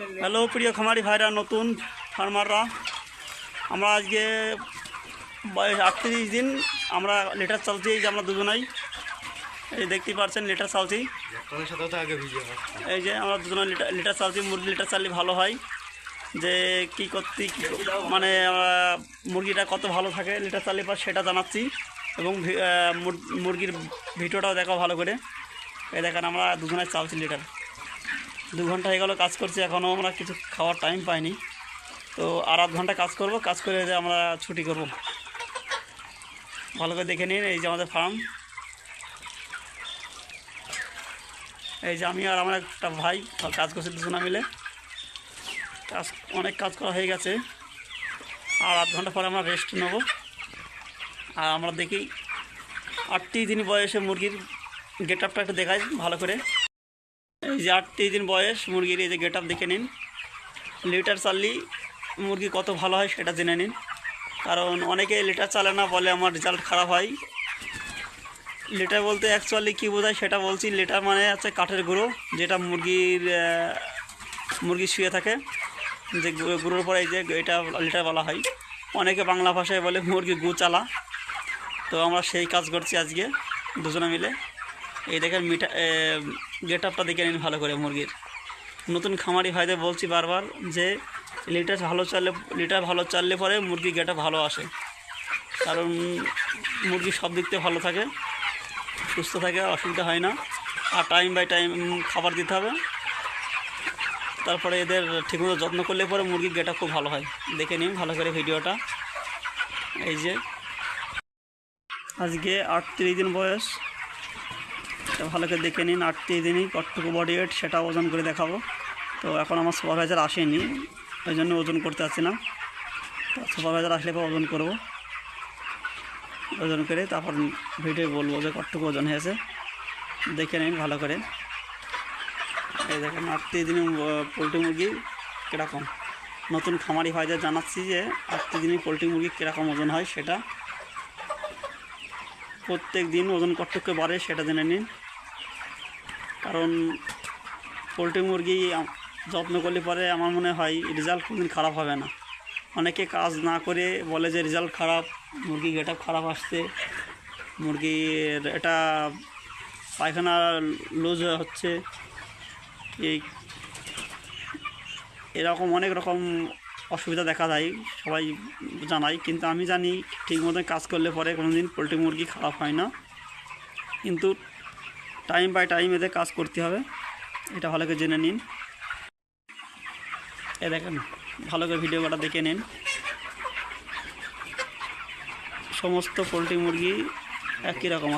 Hello প্রিয় খামারি ভাইরা নতুন ফার্মাররা আমরা আজকে আটত্রিশ দিন আমরা লিটার চালছি এই যে আমরা দুজনাই। এই দেখতেই পাচ্ছেন লিটার চালছি। এই যে আমরা দুজনে লিটার লিটার চালছি মুরগি লিটার চাললে ভালো হয়। যে কি করতে কি মানে মুরগিটা কত ভালো থাকে লিটার চাললে পর সেটা জানাচ্ছি এবং মুরগির ভিডিওটাও দেখো ভালো করে। এই দেখেন আমরা দুজনে চালছি লিটার। দু ঘণ্টা হয়ে গেলো কাজ করছি এখনও আমরা কিছু খাওয়ার টাইম পাইনি। তো আর আধ ঘণ্টা কাজ করব, কাজ করে যে আমরা ছুটি করব। ভালো করে দেখে নিন, এই যে আমাদের ফার্ম এই যে আমি আর আমার একটা ভাই কাজ করছি দুজনা মিলে। কাজ, অনেক কাজ করা হয়ে গেছে। আর আধ ঘণ্টা পরে আমরা রেস্ট নেব। আর আমরা দেখি, আটটি দিন বয়সে মুরগির গেট আপটা একটু দেখাই, ভালো করে। এই যে আটটি দিন বয়স, মুরগির এই যে গেট আপ দেখে নিন। লিটার চাললি, মুরগি কত ভালো হয় সেটা জেনে নিন। কারণ অনেকে লিটার চালে না, বলে আমার রেজাল্ট খারাপ হয়। লিটার বলতে অ্যাকচুয়ালি কী বোঝায় সেটা বলছি লিটার মানে হচ্ছে কাঠের গুঁড়ো, যেটা মুরগির মুরগি শুয়ে থাকে। যে গুঁড়োর পরে যে এটা লিটার বলা হয়। অনেকে বাংলা ভাষায় বলে মুরগি গু চালা। তো আমরা সেই কাজ করছি আজকে, দুজনে মিলে। এই দেখেন মিঠা গেট আপটা দেখে নিন ভালো করে মুরগির। নতুন খামারি ভাইদের বলছি বারবার যে, লিটার ভালো চাললে, লিটার ভালো চাললে পরে মুরগি গেটা ভালো আসে। কারণ মুরগি সব দিক থেকে ভালো থাকে, সুস্থ থাকে, অসুবিধা হয় না। আর টাইম বাই টাইম খাবার দিতে হবে। তারপরে এদের ঠিকমতো যত্ন করলে পরে মুরগির গেটা খুব ভালো হয়। দেখে নিন ভালো করে ভিডিওটা। এই যে, আজকে আটত্রিশ দিন বয়স। এটা ভালো করে দেখে নিন আটত্রিশ দিনই কতটুকু বডি ওয়েট সেটা ওজন করে দেখাবো। তো এখন আমার সুপারভাইজার আসেনি, ওই জন্য ওজন করতে পারছি না। তো সুপারভাইজার আসলে পর ওজন করব। ওজন করে তারপর ভিডিও বলব যে কতটুকু ওজন হয়েছে। দেখে নিন ভালো করে। এই দেখেন আটত্রিশ দিনে পোলট্রি মুরগি কীরকম। নতুন খামারি ভাইদের জানাচ্ছি যে আটত্রিশ দিনে পোলট্রি মুরগি কীরকম ওজন হয় সেটা। প্রত্যেক দিন ওজন কতটুকু বাড়ে সেটা জেনে নিন। কারণ পোলট্রি মুরগি যত্ন করলে পরে আমার মনে হয় রেজাল্ট কোনোদিন খারাপ হবে না। অনেকে কাজ না করে বলে যে রেজাল্ট খারাপ, মুরগি গেট খারাপ আসছে, মুরগির এটা পায়খানা লুজ হচ্ছে। এই এরকম অনেক রকম অসুবিধা দেখা যায় সবাই জানাই কিন্তু আমি জানি ঠিক মতন কাজ করলে পরে কোনো দিন পোলট্রি মুরগি খারাপ হয় না। কিন্তু টাইম বাই টাইম এদের কাজ করতে হবে। এটা ভালো করে জেনে নিন। এ দেখেন, ভালো করে ভিডিওটা দেখে নিন। সমস্ত পোলট্রি মুরগি একই রকম।